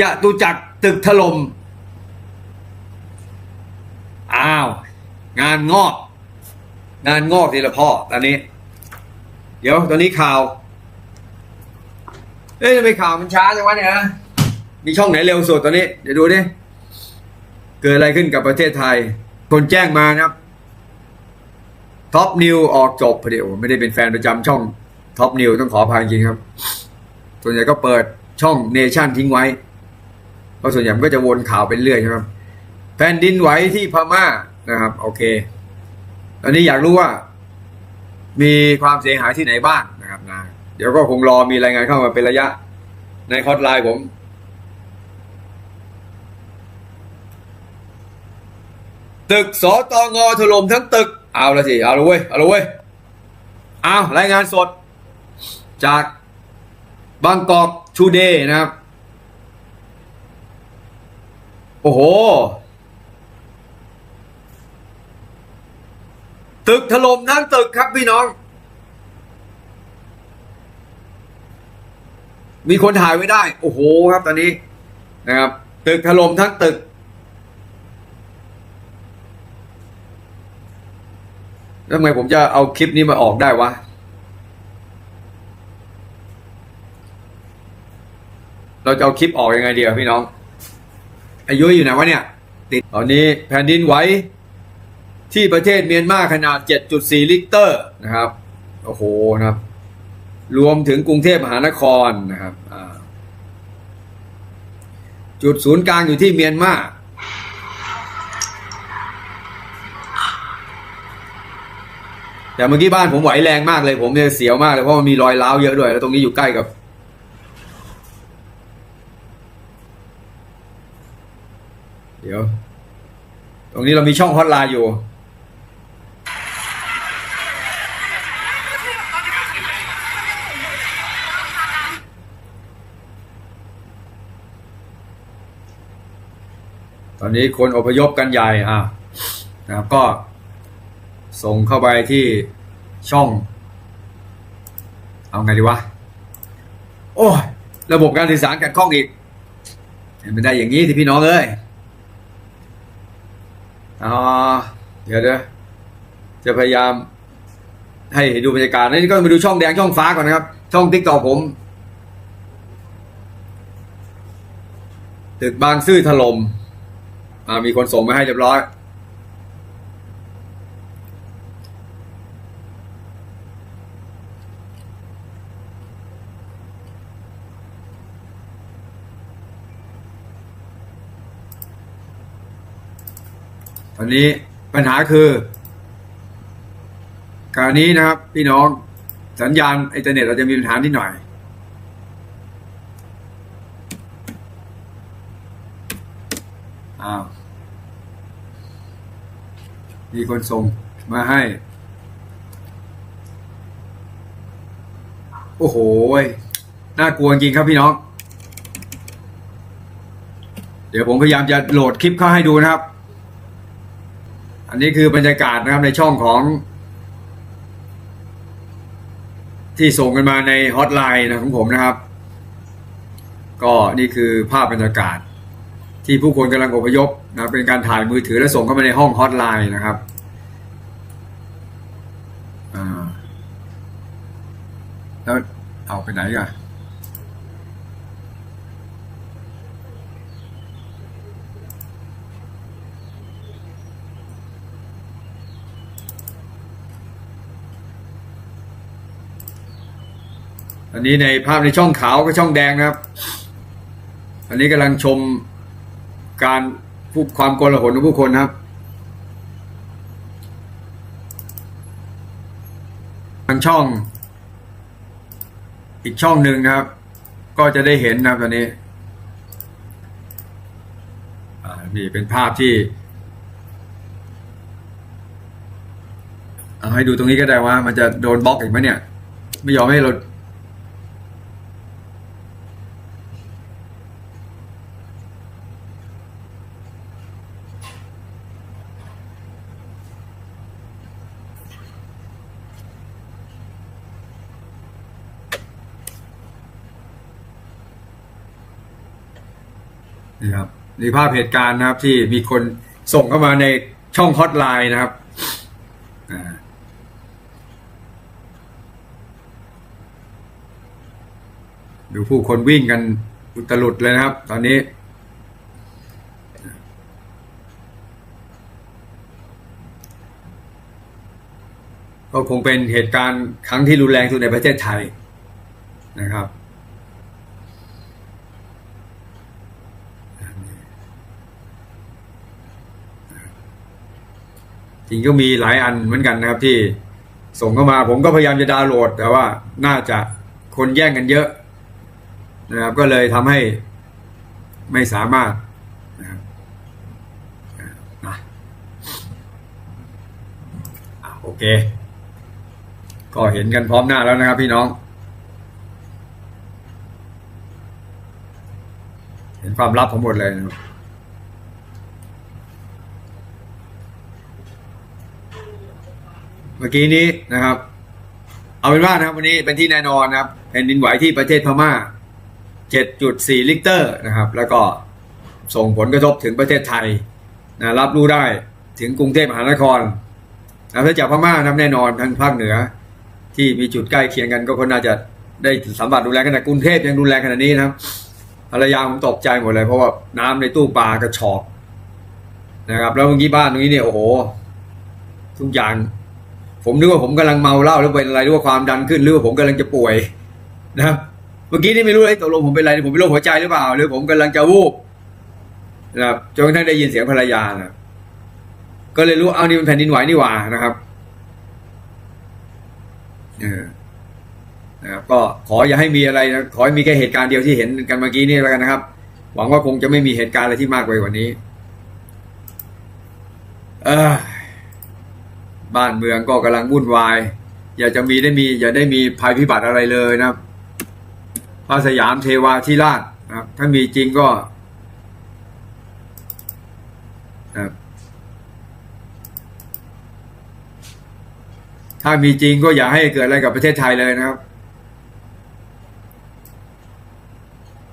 จะตุจักตึกถล่มอ้าว งานงอก งานงอกทีละพ่อตอนนี้ เดี๋ยวตอนนี้ข่าว เอ้ยทำไมข่าวมันช้าจังวะเนี่ยฮะมีช่องไหนเร็วสุดตอนนี้ เดี๋ยวดูดิเกิดอะไรขึ้นกับประเทศไทย คนแจ้งมานะครับท็อปนิวออกจบพอดีโอ้ไม่ได้เป็นแฟนประจำช่องท็อปนิวต้องขออภัยจริงครับ ส่วนใหญ่ก็เปิดช่องเนชั่นทิ้งไว้ เพราะส่วนใหญ่มันก็จะวนข่าวไปเรื่อยใช่ไหมครับแผ่นดินไหวที่พม่านะครับ โอเคตอนนี้อยากรู้ว่า มีความเสียหายที่ไหนบ้างนะครับนะเดี๋ยวก็คงรอมีรายงานเข้ามาเป็นระยะ ในฮอตไลน์ผมตึกสตงอถล่มทั้งตึก เอาละสิ เอาละเว้ย เอาละเว้ย เอารายงานสด จากบางกอกชูเดย์นะครับ โอ้โห ตึกถล่มทั้งตึกครับพี่น้อง มีคนถ่ายไว้ได้ โอ้โหครับตอนนี้นะครับ ตึกถล่มทั้งตึกแล้วทำไมผมจะเอาคลิปนี้มาออกได้วะ เราจะเอาคลิปออกยังไงเดีอะพี่น้อง อายุอยู่ไหนวะเนี่ย ติดตอนนี้แผ่นดินไหวที่ประเทศเมียนมาขนาด 7.4 ลิกเตอร์นะครับ โอ้โหนะครับ รวมถึงกรุงเทพมหานครนะครับ จุดศูนย์กลางอยู่ที่เมียนมาแต่เมื่อกี้บ้านผมไหวแรงมากเลย ผมเนี่ยเสียวมากเลยเพราะมันมีรอยร้าวเยอะด้วย แล้วตรงนี้อยู่ใกล้กับ เดี๋ยว ต รงนี้เรามีช่องฮอตไลน์อยู่ ตอนนี้คนอพยพกันใหญ่อะนะครับก็ส่งเข้าไปที่ช่อง เอาไงดีวะ โอ้ยระบบการสื่อสารกันข้องอีกเห็นไม่ได้อย่างนี้ที่พี่น้องเอ้ย อ๋อเดี๋ยวเดี๋ยวจะพยายาม ให้ดูบรรยากาศนี่ก็มาดูช่องแดงช่องฟ้าก่อนนะครับ ช่องติ๊กต่อผม ตึกบางซื่อถล่มอ่ามีคนส่งมาให้เรียบร้อย ตอนนี้ปัญหาคือการนี้นะครับ พี่น้องสัญญาณอินเทอร์เน็ตเราจะมีปัญหานิดหน่อย อ้าว มีคนส่งมาให้ โอ้โห น่ากลัวจริงครับพี่น้อง เดี๋ยวผมพยายามจะโหลดคลิปเข้าให้ดูนะครับ อันนี้คือบรรยากาศนะครับในช่องของ ที่ส่งกันมาในฮอตไลน์นะของผมนะครับ ก็นี่คือภาพบรรยากาศ ที่ผู้คนกำลังอพยพนะเป็นการถ่ายมือถือและส่งเข้ามาในห้องฮอตไลน์นะครับอ่าแล้วเอาไปไหนกัน อันนี้ในภาพในช่องขาวกับช่องแดงนะครับ อันนี้กำลังชมการผู้ความโกลาหลของผู้คนครับทางช่อง อีกช่องหนึ่งนะครับ ก็จะได้เห็นนะครับตอนนี้อ่านี่เป็นภาพที่เอาให้ดูตรงนี้ก็ได้ว่า มันจะโดนบล็อกอีกไหมเนี่ย ไม่ยอมให้เรา นี่ครับนี่ภาพเหตุการณ์นะครับที่มีคนส่งเข้ามาในช่องฮอตไลน์นะครับดูผู้คนวิ่งกันอุตลุดเลยนะครับ ตอนนี้ ก็คงเป็นเหตุการณ์ครั้งที่รุนแรงสุดในประเทศไทยนะครับ จริงก็มีหลายอันเหมือนกันนะครับที่ส่งเข้ามาผมก็พยายามจะดาวน์โหลด แต่ว่าน่าจะคนแย่งกันเยอะนะครับก็เลยทำให้ไม่สามารถนะครับนะโอเค ก็เห็นกันพร้อมหน้าแล้วนะครับพี่น้อง เห็นความลับผมหมดเลยนะครับ เมื่อกี้นี้นะครับ เอาเป็นว่านะครับวันนี้เป็นที่แน่นอนนะครับแผ่นดินไหวที่ประเทศพม่า 7.4 ลิกเตอร์นะครับ แล้วก็ส่งผลกระทบถึงประเทศไทยนะรับรู้ได้ถึงกรุงเทพมหานครนะถ้าจากพม่านะครับแน่นอนทางภาคเหนือ ที่มีจุดใกล้เคียงกันก็คนน่าจะได้สัมผัสรุนแรงขนาดกรุงเทพยังรุนแรงขนาดนี้นะครับภรรยาผมตกใจหมดเลยเพราะว่าน้ำในตู้ปลากระชอกนะครับ แล้วเมื่อกี้บ้านตรงนี้เนี่ยโอ้โหทุกอย่าง ผมนึกว่าผมกำลังเมาเหล้าหรือเป็นอะไรหรือว่าความดันขึ้นหรือว่าผมกำลังจะป่วยนะครับเมื่อกี้นี่ไม่รู้ไอ้ตกลงผมเป็นอะไรผมเป็นโรคหัวใจหรือเปล่า หรือผมกำลังจะวูบนะครับจนกระทั่งได้ยินเสียงภรรยานะก็เลยรู้เอานี่มันแผ่นดินไหวนี่หว่านะครับเออนะครับก็ขออย่าให้มีอะไรนะขอให้มีแค่เหตุการณ์เดียวที่เห็นกันเมื่อกี้นี่แล้วกันนะครับ หวังว่าคงจะไม่มีเหตุการณ์อะไรที่มากไปกว่านี้ เออ บ้านเมืองก็กำลังวุ่นวาย อย่าจะมีได้มีอย่าได้มีภัยพิบัติอะไรเลยนะพระสยามเทวาธิราชนะครับถ้ามีจริงก็นะถ้ามีจริงก็อย่าให้เกิดอะไรกับประเทศไทยเลยนะครับ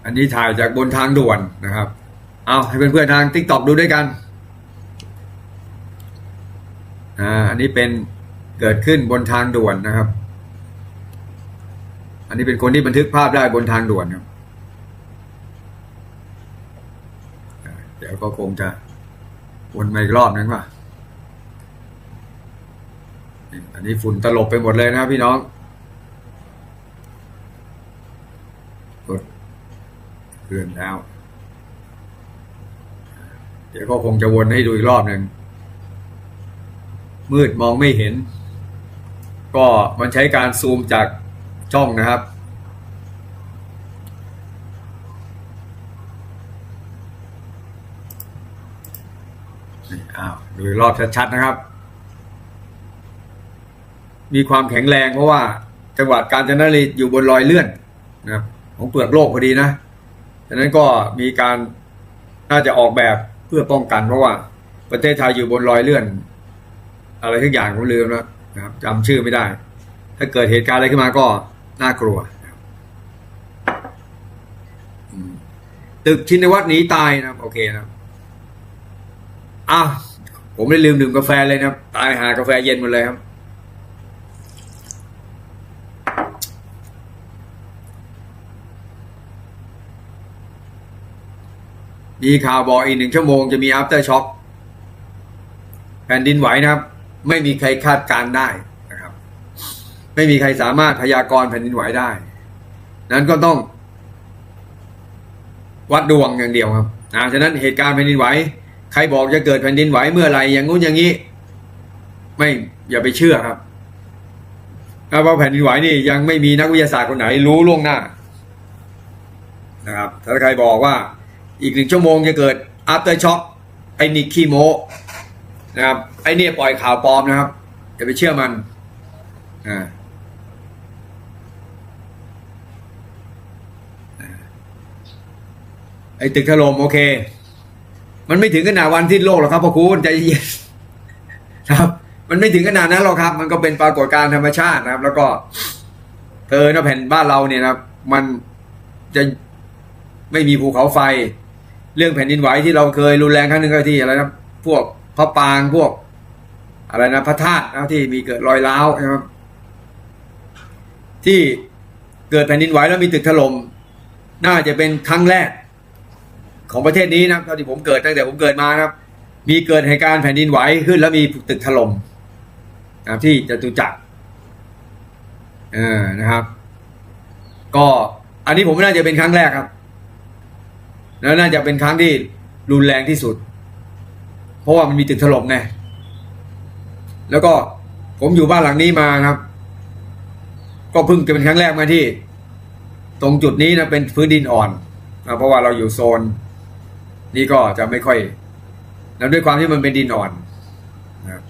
อันนี้ถ่ายจากบนทางด่วนนะครับ เอาให้เพื่อนๆทางทิกต็อกดูด้วยกัน อ่าอันนี้เป็นเกิดขึ้นบนทางด่วนนะครับ อันนี้เป็นคนที่บันทึกภาพได้บนทางด่วนครับเดี๋ยวก็คงจะวนมาอีกรอบนึงว่ะอันนี้ฝุ่นตลบไปหมดเลยนะครับพี่น้องกดเคลื่อนแล้ว เดี๋ยวก็คงจะวนให้ดูอีกรอบหนึ่ง มืดมองไม่เห็น ก็มันใช้การซูมจากช่องนะครับ อ้าวดูรอบชัดๆนะครับ มีความแข็งแรงเพราะว่าจังหวัดกาญจนบุรีอยู่บนรอยเลื่อนนะครับของเปลือกโลกพอดีนะฉะนั้นก็มีการน่าจะออกแบบเพื่อป้องกันเพราะว่าประเทศไทยอยู่บนรอยเลื่อน อะไรทุกอย่างผมลืมแล้วนะครับจำชื่อไม่ได้ ถ้าเกิดเหตุการณ์อะไรขึ้นมาก็น่ากลัวตึกชินวัตรหนีตายนะครับ โอเคนะครับอ้าวผมได้ลืมดื่มกาแฟเลยนะครับ ตายหากาแฟเย็นหมดเลยครับ มีข่าวบอกอีกหนึ่งชั่วโมงจะมี after shock แผ่นดินไหวนะครับ ไม่มีใครคาดการได้นะครับ ไม่มีใครสามารถพยากรณ์แผ่นดินไหวได้ นั้นก็ต้อง วัดดวงอย่างเดียวครับอ่าฉะนั้นเหตุการณ์แผ่นดินไหวใครบอกจะเกิดแผ่นดินไหวเมื่อไหร่อย่างงู้นอย่างนี้ ไม่อย่าไปเชื่อครับเพราะแผ่นดินไหวนี่ยังไม่มีนักวิทยาศาสตร์คนไหนรู้ล่วงหน้านะครับถ้าใครบอกว่าอีกหนึ่งชั่วโมงจะเกิด after shock ไอ้นิกขี้โมนะครับ ไอเนี่ยปล่อยข่าวปลอมนะครับอย่าไปเชื่อมันอ่าไอ้ตึกถล่มโอเค มันไม่ถึงขนาดวันที่โลกหรอกครับพ่อคุณใจเย็นครับ มันไม่ถึงขนาดนั้นหรอกครับ มันก็เป็นปรากฏการณ์ธรรมชาตินะครับ แล้วก็เธอนะแผ่นบ้านเราเนี่ยนะมันจะไม่มีภูเขาไฟ เรื่องแผ่นดินไหวที่เราเคยรุนแรงครั้งหนึ่งก็ที่อะไรนะพวกพระปางพวก อะไรนะพระธาตุนะที่มีเกิดรอยร้าวนะครับที่เกิดแผ่นดินไหวแล้วมีตึกถล่มน่าจะเป็นครั้งแรก ของประเทศนี้นะเท่าที่ผมเกิดตั้งแต่ผมเกิดมานะครับ มีเกิดเหตุการณ์แผ่นดินไหวขึ้น แล้วมีตึกถล่มนะที่จตุจักรเออนะครับ ก็อันนี้ผมน่าจะเป็นครั้งแรกครับ แล้วน่าจะเป็นครั้งที่รุนแรงที่สุด เพราะว่ามันมีตึกถล่มไง แล้วก็ผมอยู่บ้านหลังนี้มาครับ ก็เพิ่งจะเป็นครั้งแรกมาที่ ตรงจุดนี้นะเป็นพื้นดินอ่อนนะเพราะว่าเราอยู่โซน นี่ก็จะไม่ค่อยแล้วด้วยความที่มันเป็นดินอ่อนนะ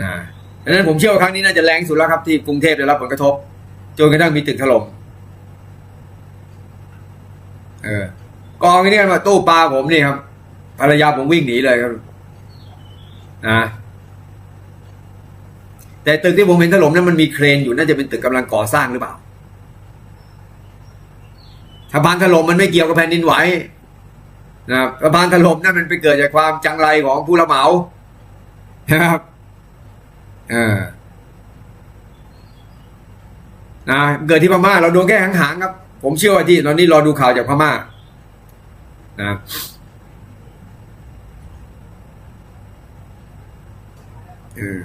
นะดังนั้นผมเชื่อว่าครั้งนี้น่าจะแรงสุดแล้วครับที่กรุงเทพได้รับผลกระทบจนกระทั่งมีตึกถล่มเออกองนี้กันมาตู้ปลาผมนี่ครับภรรยาผมวิ่งหนีเลยครับ นะแต่ตึกที่ผมเห็นถล่มนั้นมันมีเครนอยู่น่าจะเป็นตึกกำลังก่อสร้างหรือเปล่า ถ้าบานถล่มมันไม่เกี่ยวกับแผ่นดินไหวนะครับถ้าบานถล่มนั่นมันไปเกิดจากความจังไรของผู้รับเหมานะครับเออนะเกิดที่พม่าเราโดนแค่หางๆครับ ผมเชื่อว่าที่ตอนนี้รอดูข่าวจากพม่านะ เออ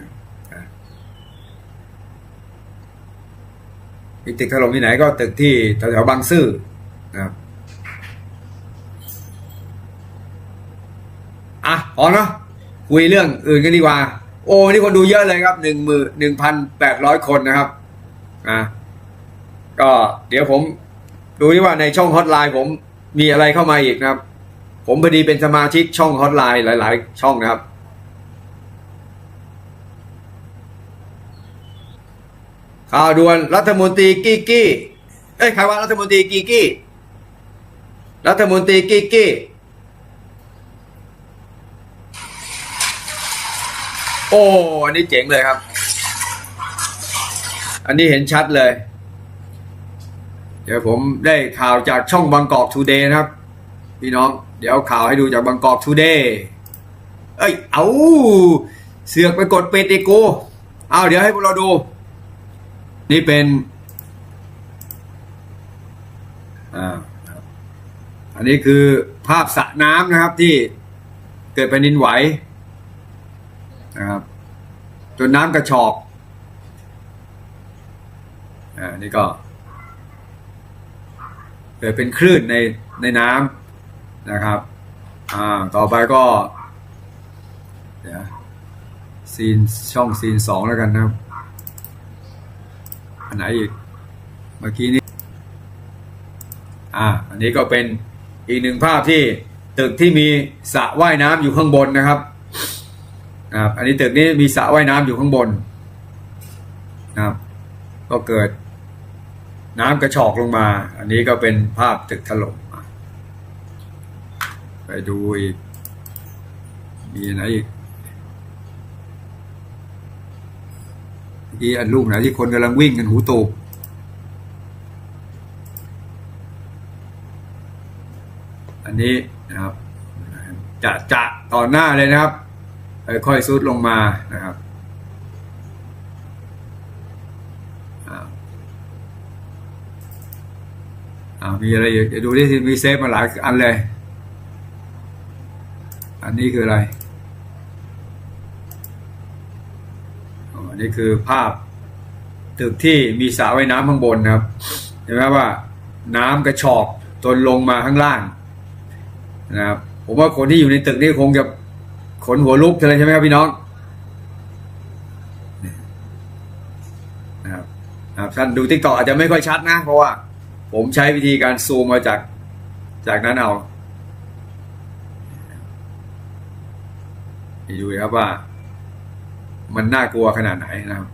มีตึกถล่มที่ไหนก็ตึกที่แถวๆบางซื่อนะครับอะพอเนาะคุยเรื่องอื่นกันดีกว่า โอ้นี่คนดูเยอะเลยครับหนึ่งมือหนึ่งพันแปดร้อยคนนะครับอะก็เดี๋ยวผมดูที่ว่าในช่องฮอตไลน์ผมมีอะไรเข้ามาอีกนะครับ ผมพอดีเป็นสมาชิกช่องฮอตไลน์หลาย ๆ ช่องนะครับ ข่าวด่วนรัฐมนตรีกี้กี้เอ้ยใครว่ารัฐมนตรีกี้กี้รัฐมนตรีกี้กี้โอ้อันนี้เจ๋งเลยครับ อันนี้เห็นชัดเลย เดี๋ยวผมได้ข่าวจากช่องบางกอกทูเดย์นะครับ พี่น้อง เดี๋ยวข่าวให้ดูจากบางกอกทูเดย์เอ้ย เอาเสือกไปกดเป็ดอีกกูเอาเดี๋ยวให้พวกเราดู นี่เป็นอ่าครับอันนี้คือภาพสระน้ำนะครับที่เกิดแผ่นดินไหวนะครับจนน้ำกระชอกอ่านี่ก็เกิดเป็นคลื่นในในน้ำนะครับอ่าต่อไปก็เดี๋ยวซีนช่องซีนสองแล้วกันนะครับ ไหนอีก เมื่อกี้นี้ อ่า อันนี้ก็เป็นอีกหนึ่งภาพที่ตึกที่มีสระว่ายน้ำอยู่ข้างบนนะครับนะครับ อันนี้ตึกนี้มีสระว่ายน้ำอยู่ข้างบนนะครับ ก็เกิดน้ำกระชอกลงมา อันนี้ก็เป็นภาพตึกถล่มไปดูอีก มีอันไหนอีก เมื่ อีอันรูปไหนที่คนกำลังวิ่งกันหูตูบอันนี้นะครับจะจะต่อหน้าเลยนะครับ ค่อยๆซุดลงมานะครับอ้ามีอะไรอีกเดี๋ยวดูที่มีเซฟมาหลายอันเลย อันนี้คืออะไร อันนี้คือภาพตึกที่มีสระว่ายน้ำข้างบนนะครับเห็นไหมว่าน้ำกระชอกจนลงมาข้างล่างนะครับผมว่าคนที่อยู่ในตึกนี่คงจะขนหัวลุกเลยใช่ไหมครับพี่น้องนะครับท่านดูติ๊กต็อกอาจจะไม่ค่อยชัดนะ เพราะว่า ผมใช้วิธีการซูมมาจากจากนั้นเอาดูครับว่า มันน่ากลัวขนาดไหนนะครับ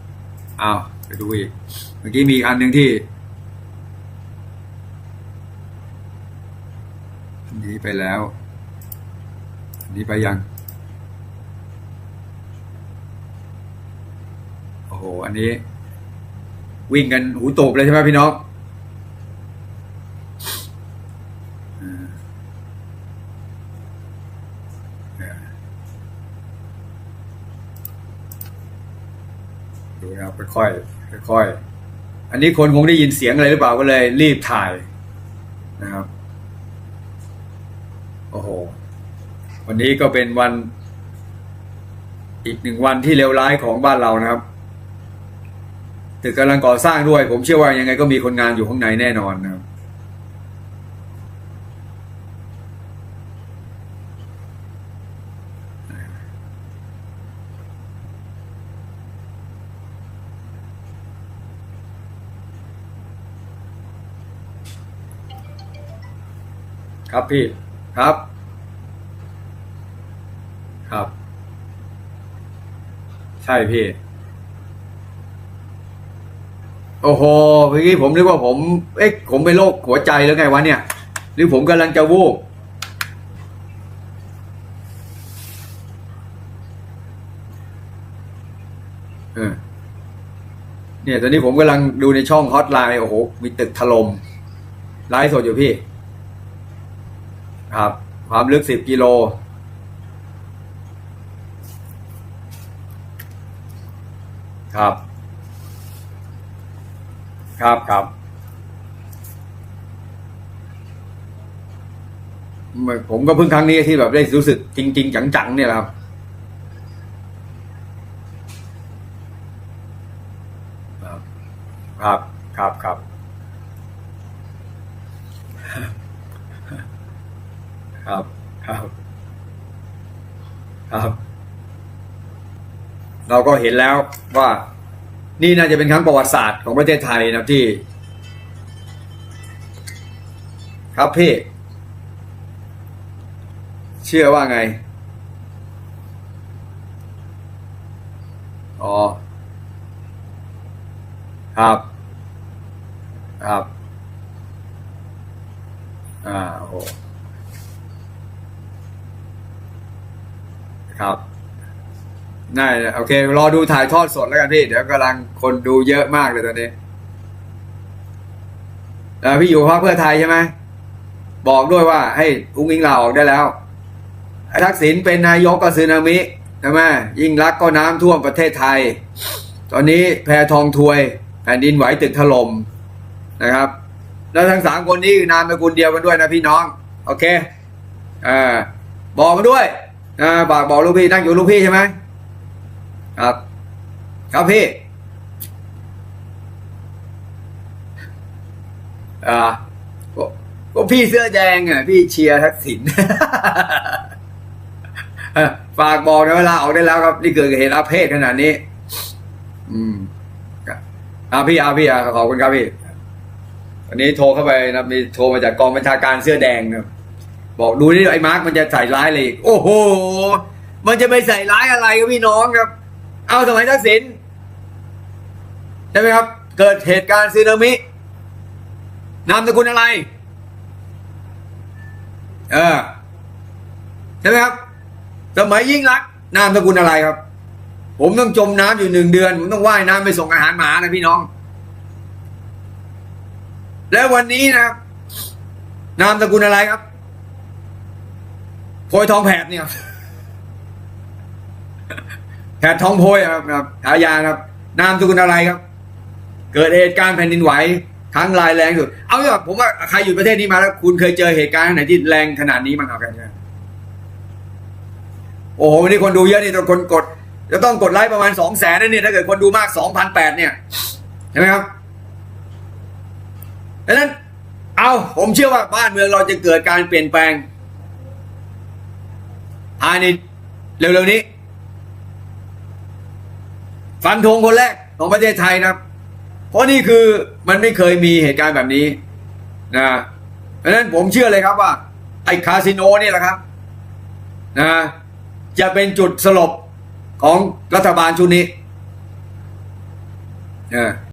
เอาไปดูอีก เมื่อกี้มีอันหนึ่งที่อันนี้ไปแล้ว อันนี้ไปยัง โอ้โห อันนี้ วิ่งกันหูตบเลยใช่ไหมพี่น้อง อ่าอ่าดูนะ ค่อยๆค่อยๆอันนี้คนคงได้ยินเสียงอะไรหรือเปล่าก็เลย รีบถ่ายนะครับโอ้โห วันนี้ก็เป็นวัน อีกหนึ่งวันที่เลวร้ายของบ้านเรานะครับตึกกำลังก่อสร้างด้วย ผมเชื่อว่ายังไงก็มีคนงานอยู่ข้างในแน่นอนนะครับ ครับพี่ครับ ครับ ใช่พี่ โอ้โหเมื่อกี้ผมนึกว่าผม เอ๊ะผมเป็นโรคหัวใจแล้วไงวะเนี่ย หรือผมกำลังจะวูบเออเนี่ยตอนนี้ผมกำลังดูในช่องฮอตไลน์โอ้โห มีตึกถล่มไลฟ์สดอยู่พี่ ครับ ความลึกสิบกิโล ครับ ครับครับผมก็เพิ่งครั้งนี้ที่แบบได้รู้สึกจริง ๆ จังๆเนี่ยครับ ครับ ครับครับ ครับ ครับ ครับ เราก็เห็นแล้วว่า นี่น่าจะเป็นครั้งประวัติศาสตร์ของประเทศไทยนะที่ ครับพี่เชื่อว่าไง อ๋อ ครับ ครับ อ่าโอ้โห ครับได้โอเค รอดูถ่ายทอดสดแล้วกันพี่เดี๋ยวกำลังคนดูเยอะมากเลยตอนนี้แล้วพี่อยู่พรรคเพื่อไทยใช่ไหมบอกด้วยว่า ให้อุ้งอิงลาออกได้แล้วทักษิณเป็นนายกก็ซึนามิใช่ไหมยิ่งรักก็น้ำท่วมประเทศไทย ตอนนี้แพทองทวยแผ่นดินไหวตึกถล่มนะครับ แล้วทั้งสามคนนี้นามสกุลเดียวกันด้วยนะพี่น้อง โอเคอ่าบอกมาด้วย อ่าบอกบอกลูกพี่นั่งอยู่ลูกพี่ใช่ไหมครับ ครับพี่อ่าก็พี่เสื้อแดงอะพี่เชียร์ทักษิณฝากบอกนะเวลาออกได้แล้วครับ นี่เกิดเหตุอาเพศขนาดนี้ อืมอ่าพี่อาพี่อาขอบคุณครับพี่วันนี้โทรเข้าไปนะมีโทรมาจากกองบัญชาการเสื้อแดงนะ บอกดูนี่ไอ้มาร์กมันจะใส่ร้ายเลยอีกโอ้โห มันจะไปใส่ร้ายอะไรกับพี่น้องครับ เอาสมัยทักษิณใช่ไหมครับ เกิดเหตุการณ์สึนามินามสกุลอะไร เออใช่ไหมครับ สมัยยิ่งรักนามสกุลอะไรครับ ผมต้องจมน้ำอยู่หนึ่งเดือน ผมต้องว่ายน้ำไปส่งอาหารหมานะพี่น้อง แล้ววันนี้นะครับ นามสกุลอะไรครับ โพยทองแผดเนี่ยแผดทองโพยครับครับฉายาครับ นามสกุลอะไรครับ เกิดเหตุการณ์แผ่นดินไหวครั้งรายแรงสุด เอาอย่างผมว่าใครอยู่ประเทศนี้มาแล้ว คุณเคยเจอเหตุการณ์ไหนที่แรงขนาดนี้มั้งครับกันเนี่โอ้โหวันนี้คนดูเยอะนี่ต้องคนกดจะต้องกดไลค์ประมาณสองแสนนั่นเนี่ยถ้าเกิดคนดูมากสองพันแปดเนี่ยใช่ไหมครับดังนั้น เอาผมเชื่อว่าบ้านเมืองเราจะเกิดการเปลี่ยนแปลง ภายในเร็วๆนี้ ฟันธงคนแรกของประเทศไทยนะครับ เพราะนี่คือมันไม่เคยมีเหตุการณ์แบบนี้นะเพราะนั้นผมเชื่อเลยครับว่า ไอ้คาสิโนนี่แหละครับนะจะเป็นจุดสลบของรัฐบาลชุดนี้นะ